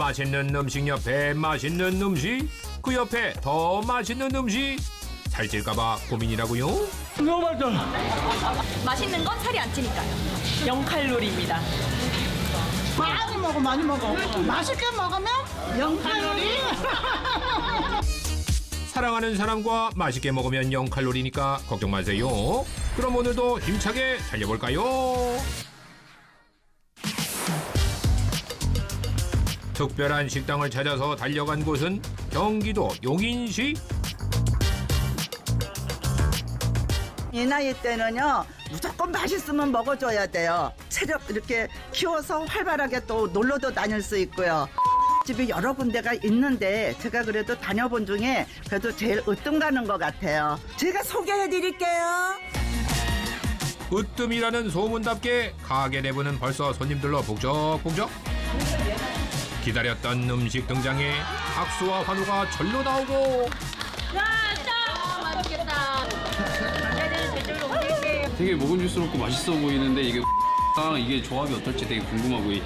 맛있는 음식 옆에 맛있는 음식 그 옆에 더 맛있는 음식 살찔까봐 고민이라고요? 너무 맛있어. 맛있는 건 살이 안 찌니까요. 0칼로리입니다. 많이 먹어 많이 먹어 맛있게 먹으면 0칼로리 사랑하는 사람과 맛있게 먹으면 0칼로리니까 걱정 마세요. 그럼 오늘도 힘차게 달려볼까요? 특별한 식당을 찾아서 달려간 곳은 경기도 용인시. 이 나이 때는요 무조건 맛있으면 먹어줘야 돼요. 체력 이렇게 키워서 활발하게 또 놀러도 다닐 수 있고요. 집이 여러 군데가 있는데 제가 그래도 다녀본 중에 그래도 제일 으뜸 가는 것 같아요. 제가 소개해 드릴게요. 으뜸이라는 소문답게 가게 내부는 벌써 손님들로 북적북적 기다렸던 음식 등장에 박수와 환호가 절로 나오고 되게 먹은줄스럽고 맛있어 보이는데 이게 아, 이게 조합이 어떨지 되게 궁금하고 이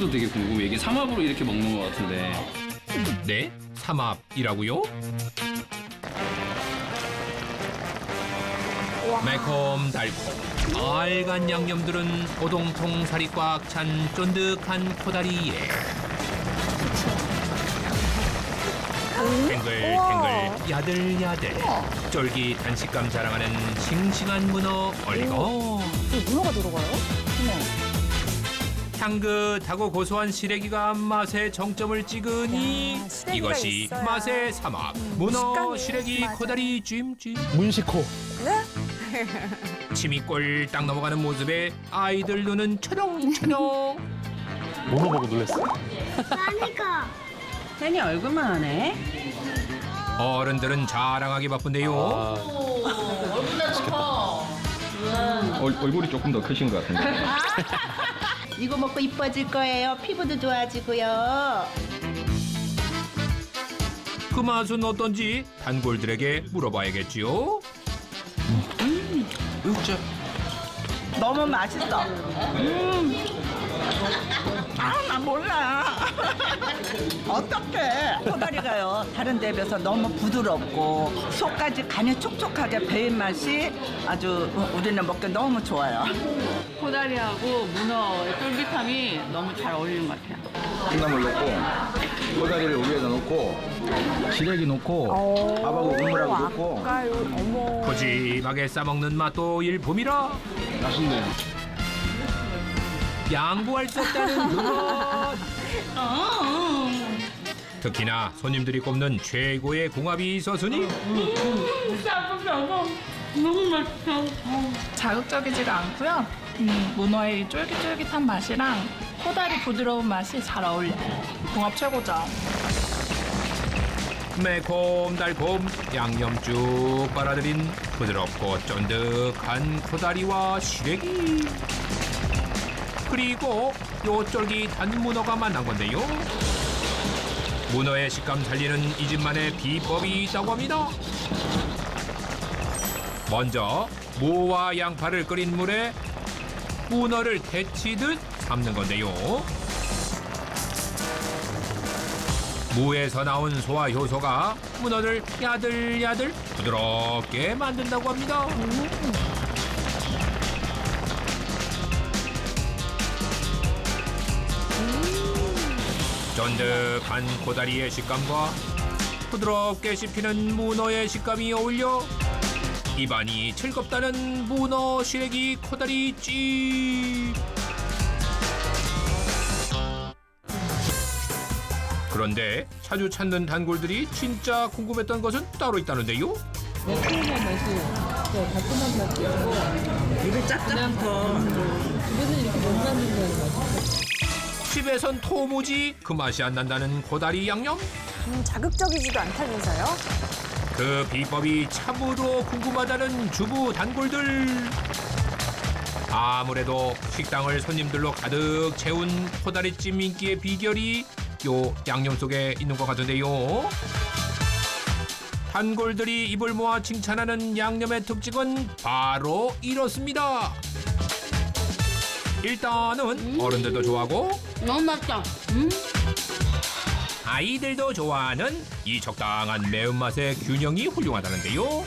도 되게 궁금해. 이게 삼합으로 이렇게 먹는 것 같은데. 네? 삼합이라고요? 매콤 달콤 알간 양념들은 오동통 살이 꽉 찬 쫀득한 코다리에 탱글탱글 야들야들 쫄깃한 식감 자랑하는 싱싱한 문어 올리고 문어가 들어가요? 향긋하고 고소한 시래기가 맛의 정점을 찍으니 야, 시래기가 이것이 있어야. 맛의 삼합 문어 식감이 시래기 맞아. 코다리 찜찜 문시코. 침이 꼴딱 넘어가는 모습에 아이들 눈은 초롱초롱 뭐뭐 보고 놀랐어? 팬이 얼굴만 하네. 어른들은 자랑하기 바쁜데요. 얼굴이 조금 더 크신 것 같은데. 이거 먹고 이뻐질 거예요. 피부도 좋아지고요. 그 맛은 어떤지 단골들에게 물어봐야겠지요. 너무 맛있어. 음 아 나 몰라. 어떡해. 코다리가요 다른 데 비해서 너무 부드럽고 속까지 간이 촉촉하게 배인 맛이 아주 우리는 먹기 너무 좋아요. 코다리하고 문어의 쫄깃함이 너무 잘 어울리는 것 같아요. 콩나물 넣고 꼬다리를 위에다 놓고 시래기 놓고 밥하고 국물하고 넣고. 푸짐하게 싸먹는 맛도 일품이라. 맛있네. 양보할 수 없다는 그 맛. 특히나 손님들이 꼽는 최고의 궁합이 있었으니 자극적이지가 않고요. 음, 문어의 쫄깃쫄깃한 맛이랑 코다리 부드러운 맛이 잘 어울려요. 궁합 최고죠. 매콤달콤 양념 쭉 빨아들인 부드럽고 쫀득한 코다리와 시래기 그리고 요 쫄깃한 문어가 만난 건데요. 문어의 식감 살리는 이 집만의 비법이 있다고 합니다. 먼저 무와 양파를 끓인 물에 문어를 데치듯 삶는 건데요. 무에서 나온 소화 효소가 문어를 야들야들 부드럽게 만든다고 합니다. 쫀득한 고다리의 식감과 부드럽게 씹히는 문어의 식감이 어울려 입안이 즐겁다는 문어 시래기 코다리 찜. 그런데 자주 찾는 단골들이 진짜 궁금했던 것은 따로 있다는데요. 집에선 토무지 그 맛이 안 난다는 고다리 양념? 음, 자극적이지도 않다면서요? 그 비법이 참으로 궁금하다는 주부 단골들. 아무래도 식당을 손님들로 가득 채운 코다리찜 인기의 비결이 요 양념 속에 있는 것 같은데요. 단골들이 입을 모아 칭찬하는 양념의 특징은 바로 이렇습니다 일단은 어른들도 좋아하고 너무 맛있다. 음? 아이들도 좋아하는 이 적당한 매운맛의 균형이 훌륭하다는데요.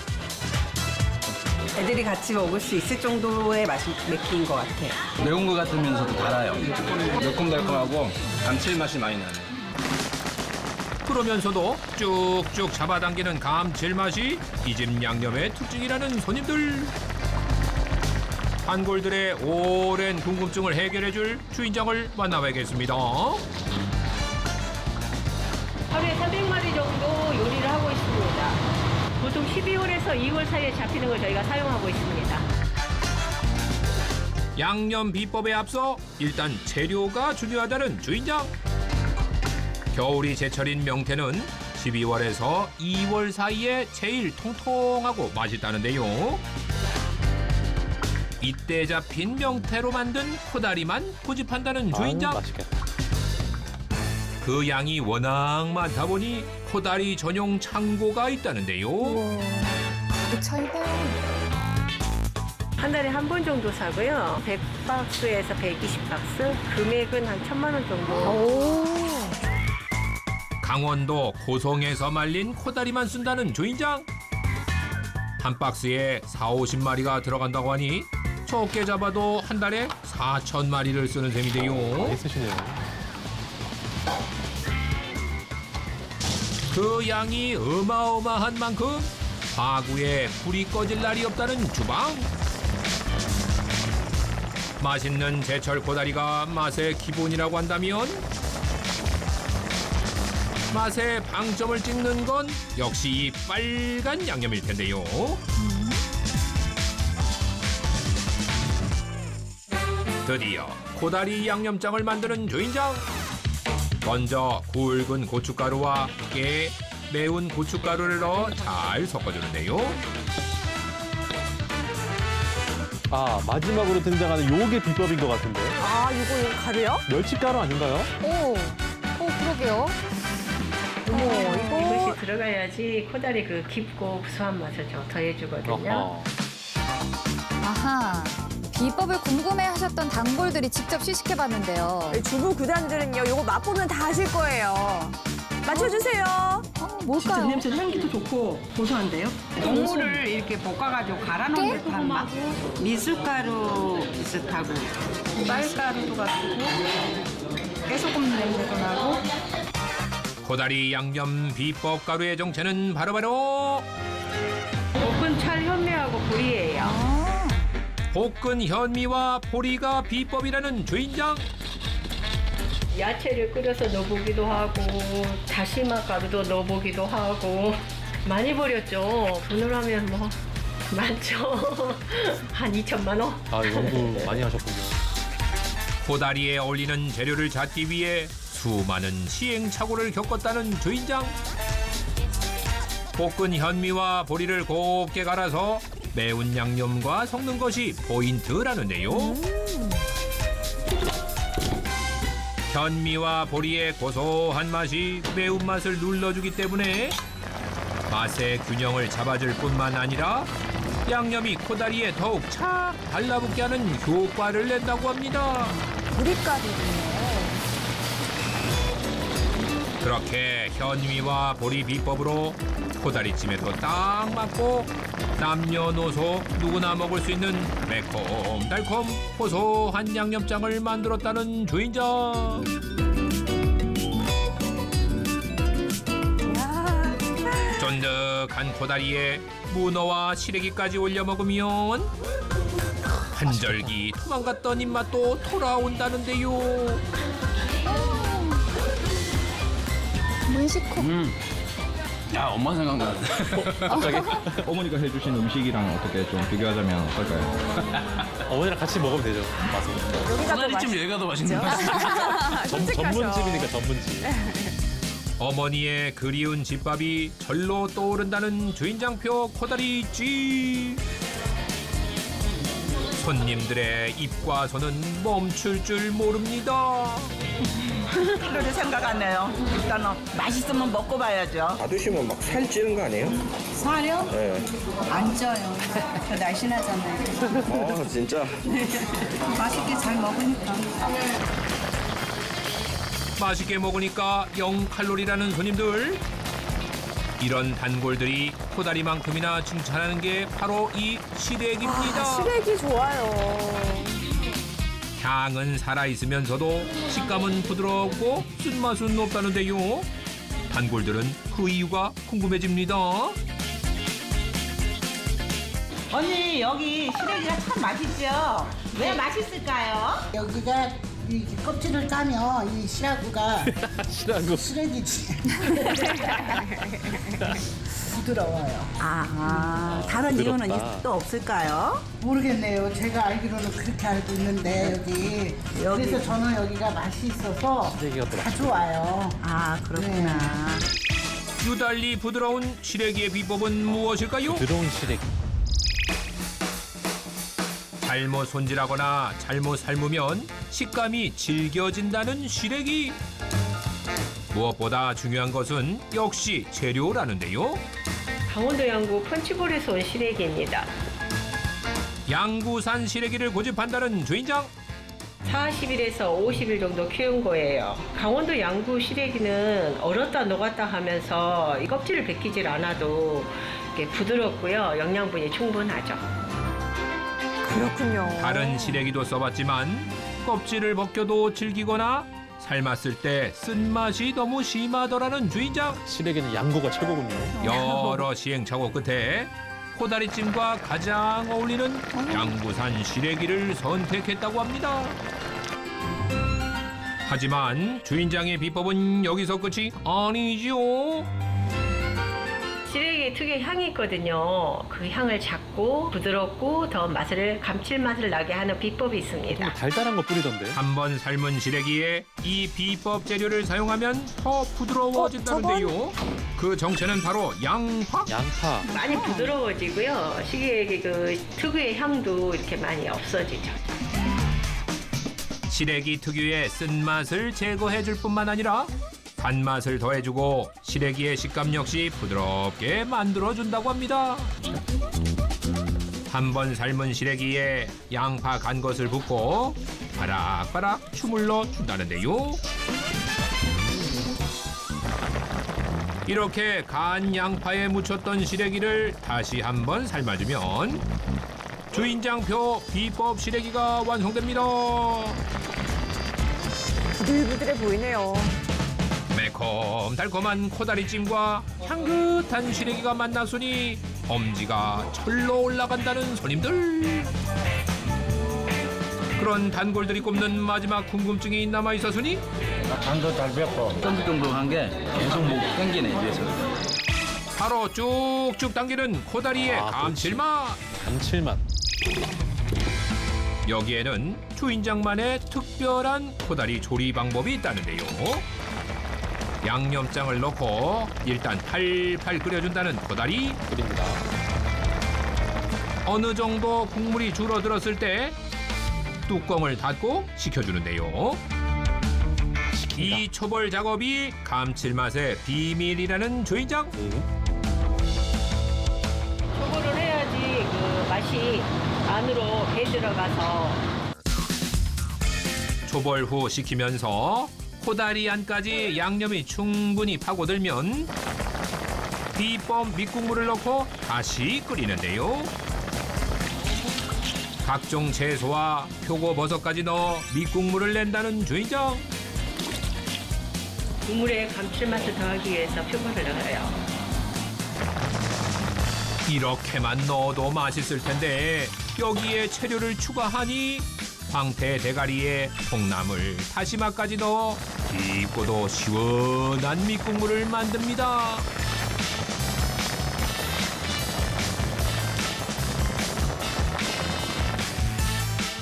애들이 같이 먹을 수 있을 정도의 맛이 맥힌 것 같아요. 매운 것 같으면서도 달아요. 매콤달콤하고 감칠맛이 많이 나네. 그러면서도 쭉쭉 잡아당기는 감칠맛이 이 집 양념의 특징이라는 손님들. 단골들의 오랜 궁금증을 해결해줄 주인장을 만나봐야겠습니다. 하루에 300마리 정도 요리를 하고 있습니다. 보통 12월에서 2월 사이에 잡히는 걸 저희가 사용하고 있습니다. 양념 비법에 앞서 일단 재료가 중요하다는 주인장. 겨울이 제철인 명태는 12월에서 2월 사이에 제일 통통하고 맛있다는데요. 이때 잡힌 명태로 만든 코다리만 고집한다는 주인장. 그 양이 워낙 많다 보니 코다리 전용 창고가 있다는데요. 한 달에 한 번 정도 사고요. 100박스에서 120박스. 금액은 한 천만 원 정도. 강원도 고성에서 말린 코다리만 쓴다는 주인장. 한 박스에 4, 50마리가 들어간다고 하니 적게 잡아도 한 달에 4천 마리를 쓰는 셈이데요. 그 양이 어마어마한 만큼 화구에 불이 꺼질 날이 없다는 주방. 맛있는 제철 코다리가 맛의 기본이라고 한다면 맛의 방점을 찍는 건 역시 이 빨간 양념일 텐데요. 드디어 코다리 양념장을 만드는 주인장. 먼저 굵은 고춧가루와 깨, 매운 고춧가루를 넣어 잘 섞어주는데요. 아 마지막으로 등장하는 요게 비법인 것 같은데 아, 이거, 이거 가루요? 멸치가루 아닌가요? 오, 오, 그러게요. 어머, 이거. 이것이 들어가야지 코다리 그 깊고 구수한 맛을 좀 더해주거든요. 아하. 비법을 궁금해하셨던 단골들이 직접 시식해봤는데요. 주부 구단들은요, 이거 맛보면 다 아실 거예요. 맞춰주세요. 어, 뭘까요? 냄새 향기도 좋고 고소한데요? 동물을 이렇게 볶아가지고 갈아놓은 듯한 맛. 미숫가루 비슷하고 쌀가루도 같고 깨소금 냄새도 나고 코다리 양념 비법 가루의 정체는 바로바로 볶은 현미와 보리가 비법이라는 주인장. 야채를 끓여서 넣어보기도 하고 다시마 가루도 넣어보기도 하고 많이 버렸죠. 돈으로 하면 뭐 많죠. 한 2천만 원. 아 연구 많이 하셨군요 코다리에 어울리는 재료를 찾기 위해 수많은 시행착오를 겪었다는 주인장. 볶은 현미와 보리를 곱게 갈아서 매운 양념과 섞는 것이 포인트라는데요. 현미와 보리의 고소한 맛이 매운맛을 눌러주기 때문에 맛의 균형을 잡아줄 뿐만 아니라 양념이 코다리에 더욱 착 달라붙게 하는 효과를 낸다고 합니다. 보리가루군요. 그렇게 현미와 보리 비법으로 코다리찜에도 딱 맞고 남녀노소 누구나 먹을 수 있는 매콤달콤 고소한 양념장을 만들었다는 주인장. 쫀득한 코다리에 문어와 시래기까지 올려 먹으면 한절기 도망갔던 입맛도 돌아온다는데요. 문식호. 야 엄마 생각나는데. 갑자기 어머니가 해주신 음식이랑 어떻게 좀 비교하자면 어떨까요? 어머니랑 같이 먹으면 되죠 맞습니다 여기가 더 코다리찜 얘가 더 맛있는. 맛있어. 전, 전문집이니까 전문집 어머니의 그리운 집밥이 절로 떠오른다는 주인장표 코다리찜. 손님들의 입과 손은 멈출 줄 모릅니다. 필요를 생각 안 해요. 일단은 맛있으면 먹고 봐야죠. 다 드시면 막 살 찌는 거 아니에요? 살요? 네. 안 쪄요. 저 날씬하잖아요. 어 진짜. 맛있게 잘 먹으니까. 맛있게 먹으니까 0 칼로리라는 손님들. 이런 단골들이 코다리만큼이나 칭찬하는 게 바로 이 시래기입니다. 아, 시래기 좋아요. 향은 살아있으면서도 식감은 부드럽고 쓴맛은 없다는데요. 단골들은 그 이유가 궁금해집니다. 언니 여기 시래기가 참 맛있죠? 왜 맛있을까요? 여기가 이 껍질을 까면 이 시라구가 시라구. 시래기지. 부드러워요. 아, 다른 부드럽다. 이유는 또 없을까요? 모르겠네요. 제가 알기로는 그렇게 알고 있는데 여기, 여기. 그래서 저는 여기가 맛이 있어서 시래기가 또 자주 와요. 아 그렇구나. 유달리 부드러운 시래기의 비법은 무엇일까요? 드러운 시래기. 잘못 손질하거나 잘못 삶으면 식감이 질겨진다는 시래기. 무엇보다 중요한 것은 역시 재료라는데요. 강원도 양구 펀치볼에서 온 시래기입니다. 양구산 시래기를 고집한다는 주인장. 40일에서 50일 정도 키운 거예요. 강원도 양구 시래기는 얼었다 녹았다 하면서 이 껍질을 벗기질 않아도 이렇게 부드럽고요. 영양분이 충분하죠. 그렇군요. 다른 시래기도 써봤지만 껍질을 벗겨도 질기거나 삶았을 때 쓴맛이 너무 심하더라는 주인장. 시래기는 양고가 최고군요. 여러 시행착오 끝에 코다리찜과 가장 어울리는 양구산 시래기를 선택했다고 합니다. 하지만 주인장의 비법은 여기서 끝이 아니죠. 시래기 특유의 향이 있거든요. 그 향을 잡고 부드럽고 더 맛을 감칠맛을 나게 하는 비법이 있습니다. 달달한 거 뿌리던데. 한 번 삶은 시래기에 이 비법 재료를 사용하면 더 부드러워진다는데요. 그 정체는 바로 양파. 양파. 많이 부드러워지고요. 시래기 그 특유의 향도 이렇게 많이 없어지죠. 시래기 특유의 쓴맛을 제거해줄 뿐만 아니라 단맛을 더해주고 시래기의 식감 역시 부드럽게 만들어준다고 합니다. 한 번 삶은 시래기에 양파 간 것을 붓고 바락바락 주물러 준다는데요. 이렇게 간 양파에 묻혔던 시래기를 다시 한 번 삶아주면 주인장표 비법 시래기가 완성됩니다. 부들부들해 보이네요. 매콤 달콤한 코다리찜과 향긋한 시래기가 만났으니 엄지가 철로 올라간다는 손님들. 그런 단골들이 꼽는 마지막 궁금증이 남아 있었으니 간도 잘 뱉고 쫀득쫀득한 게 계속 목 땡기네 입에서. 바로 쭉쭉 당기는 코다리의 아, 그렇지. 감칠맛. 감칠맛. 여기에는 주인장만의 특별한 코다리 조리 방법이 있다는데요. 양념장을 넣고 일단 팔팔 끓여준다는 코다리. 끓입니다. 어느 정도 국물이 줄어들었을 때 뚜껑을 닫고 식혀주는데요. 이 초벌 작업이 감칠맛의 비밀이라는 주인장. 초벌을 해야지 그 맛이 안으로 배 들어가서 초벌 후 식히면서 코다리 안까지 양념이 충분히 파고들면 비법 밑국물을 넣고 다시 끓이는데요. 각종 채소와 표고버섯까지 넣어 밑국물을 낸다는 주인장. 국물에 감칠맛을 더하기 위해서 표고를 넣어요. 이렇게만 넣어도 맛있을 텐데 여기에 채료를 추가하니 황태 대가리에 통나물, 다시마까지 넣어 깊고도 시원한 밑국물을 만듭니다.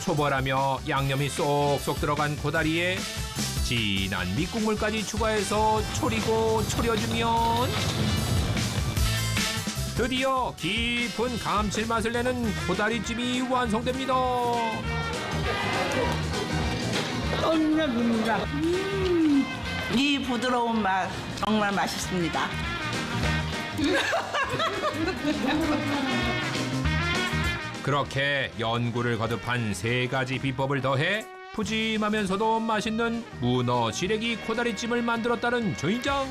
초벌하며 양념이 쏙쏙 들어간 고다리에 진한 밑국물까지 추가해서 초리고 초려주면 드디어 깊은 감칠맛을 내는 고다리찜이 완성됩니다. 똥내입니다. 음, 이 부드러운 맛 정말 맛있습니다. 그렇게 연구를 거듭한 세 가지 비법을 더해 푸짐하면서도 맛있는 문어 지레기 코다리찜을 만들었다는 주인장.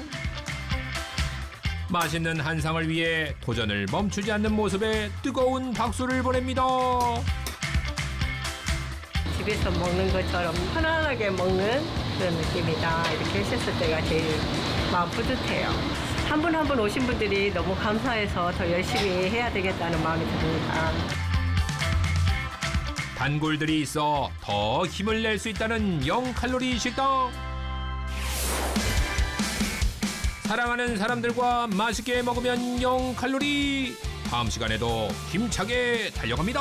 맛있는 한상을 위해 도전을 멈추지 않는 모습에 뜨거운 박수를 보냅니다. 집에서 먹는 것처럼 편안하게 먹는 그런 느낌이다. 이렇게 했을 때가 제일 마음 뿌듯해요. 한 분 한 분 오신 분들이 너무 감사해서 더 열심히 해야 되겠다는 마음이 듭니다. 단골들이 있어 더 힘을 낼 수 있다는 0 칼로리 식당. 사랑하는 사람들과 맛있게 먹으면 0 칼로리. 다음 시간에도 힘차게 달려갑니다.